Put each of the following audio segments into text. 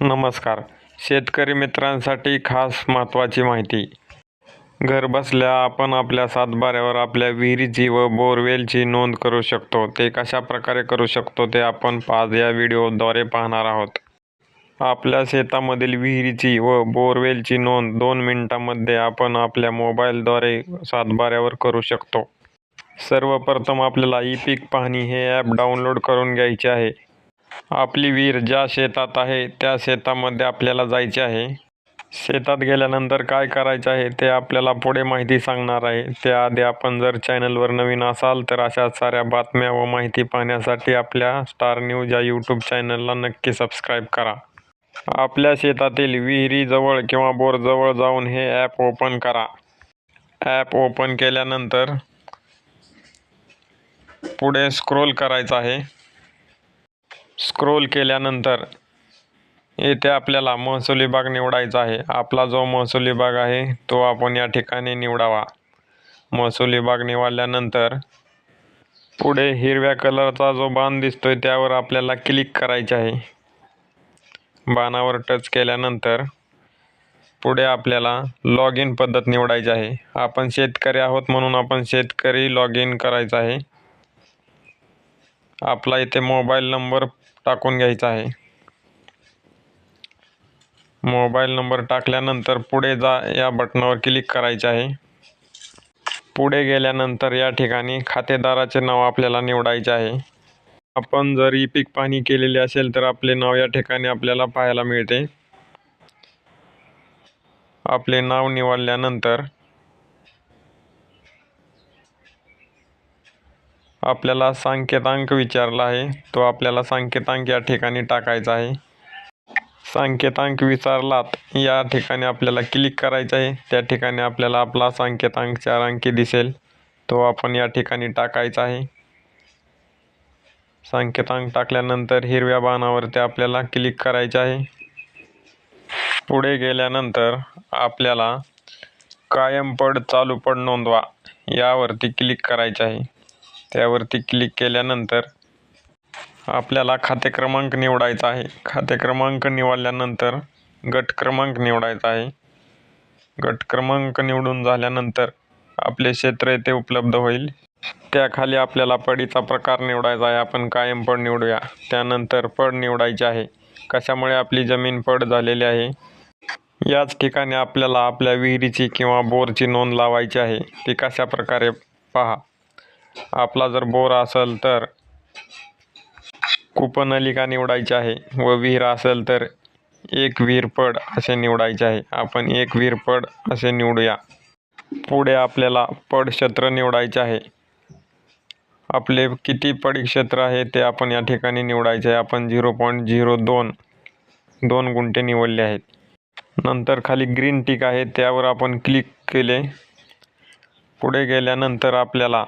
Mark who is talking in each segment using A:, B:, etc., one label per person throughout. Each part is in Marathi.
A: नमस्कार. शेतकरी मित्रांसाठी खास महत्त्वाची माहिती. घरबसल्या आपण आपल्या सातबाऱ्यावर आपल्या विहिरीची व बोरवेलची नोंद करू शकतो. ते कशा प्रकारे करू शकतो ते आपण पाच या व्हिडिओद्वारे पाहणार आहोत. आपल्या शेतामधील विहिरीची व बोरवेलची नोंद दोन मिनिटांमध्ये आपण आपल्या मोबाईलद्वारे सातबाऱ्यावर करू शकतो. सर्वप्रथम आपल्याला ई पीक पाहणी हे ॲप डाउनलोड करून घ्यायचे आहे. आपली विहीर ज्या शेतात आहे त्या शेतामध्ये आपल्याला जायचे आहे. शेतात गेल्यानंतर काय करायचं आहे ते आपल्याला पुढे माहिती सांगणार आहे. त्याआधी आपण जर चॅनलवर नवीन असाल तर अशा साऱ्या बातम्या व माहिती पाहण्यासाठी आपल्या स्टार न्यूज या यूट्यूब चॅनलला नक्की सबस्क्राईब करा. आपल्या शेतातील विहिरीजवळ किंवा बोरजवळ जाऊन हे ॲप ओपन करा. ॲप ओपन केल्यानंतर पुढे स्क्रोल करायचं आहे. स्क्रोल केल्यानंतर येथे आपल्याला महसूल विभाग निवडायचा आहे. आपला जो महसूल विभाग आहे तो आपण या ठिकाणी निवडावा. महसूल विभाग निवडल्यानंतर पुढे हिरव्या कलरचा जो बाण दिसतोय त्यावर आपल्याला क्लिक करायचे आहे. बाणावर टच केल्यानंतर पुढे आपल्याला लॉग इन पद्धत निवडायची आहे. आपण शेतकरी आहोत म्हणून आपण शेतकरी लॉग इन करायचं आहे. आपला इथे मोबाईल नंबर टाकून घ्यायचा आहे. मोबाईल नंबर टाकल्यानंतर पुढे जा या बटनावर क्लिक करायचे आहे. पुढे गेल्यानंतर या ठिकाणी खातेदाराचे नाव आपल्याला निवडायचे आहे. आपण जर ई पीक पाहणी केलेली असेल तर आपले नाव या ठिकाणी आपल्याला पाहायला मिळते. आपले नाव निवडल्यानंतर आपल्याला संकेतांक विचारला आहे. तो आपल्याला संकेतांक या ठिकाणी टाकायचा आहे. संकेतांक विचारलात या ठिकाणी आपल्याला क्लिक करायचं आहे. त्या ठिकाणी आपल्याला आपला संकेतांक चार अंकी दिसेल. तो आपण या ठिकाणी टाकायचा आहे. संकेतांक टाकल्यानंतर हिरव्या बाणावरती आपल्याला क्लिक करायचे आहे. पुढे गेल्यानंतर आपल्याला कायम पड चालू पड नोंदवा यावरती क्लिक करायचे आहे. त्यावरती क्लिक केल्यानंतर आपल्याला खाते क्रमांक निवडायचा आहे. खाते क्रमांक निवडल्यानंतर गट क्रमांक निवडायचा आहे. गट क्रमांक निवडून झाल्यानंतर आपले क्षेत्र येथे उपलब्ध होईल. त्याखाली आपल्याला पडीचा प्रकार निवडायचा आहे. आपण कायम पड निवडूया. त्यानंतर पड निवडायची आहे. कशामुळे आपली जमीन पड झालेली आहे? याच ठिकाणी आपल्याला आपल्या विहिरीची किंवा बोरची नोंद लावायची आहे. ती कशा प्रकारे पहा. आपला जर बोर असेल तर कूपनलिका निवडायची आहे व विहीर असेल तर एक विहीर पड असे निवडायचे आहे. आपण एक विहीर पड असे निवडूया. पुढे आपल्याला पड क्षेत्र निवडायचे आहे. आपले किती पडी क्षेत्र आहे ते आपण या ठिकाणी निवडायचे आहे. आपण झिरो पॉईंट झिरो दोन दोन गुंठे निवडले आहेत. नंतर खाली ग्रीन टिक आहे त्यावर आपण क्लिक केले. पुढे गेल्यानंतर आपल्याला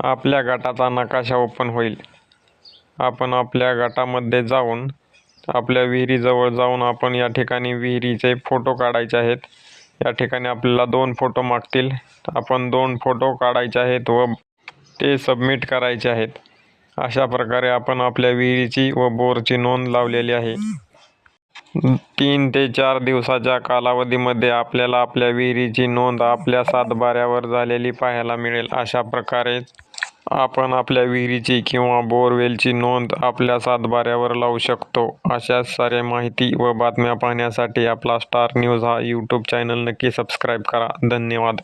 A: आपल्या गटाचा नकाशा ओपन होईल. आपण आपल्या गटामध्ये जाऊन आपल्या विहिरीजवळ जाऊन आपण या ठिकाणी विहिरीचे फोटो काढायचे आहेत. या ठिकाणी आपल्याला दोन फोटो मागतील. आपण दोन फोटो काढायचे आहेत व ते सबमिट करायचे आहेत. अशा प्रकारे आपण आपल्या विहिरीची व बोरची नोंद लावलेली आहे. तीन ते चार दिवसाच्या कालावधीमध्ये आपल्याला आपल्या विहिरीची नोंद आपल्या सातबाऱ्यावर झालेली पाहायला मिळेल. अशा प्रकारे आपण आपल्या विहिरीची किंवा बोअरवेलची नोंद आपल्या सातबाऱ्यावर लावू शकतो. अशाच साऱ्या माहिती व बातम्या पाहण्यासाठी आपला स्टार न्यूज हा यूट्यूब चॅनल नक्की सबस्क्राईब करा. धन्यवाद.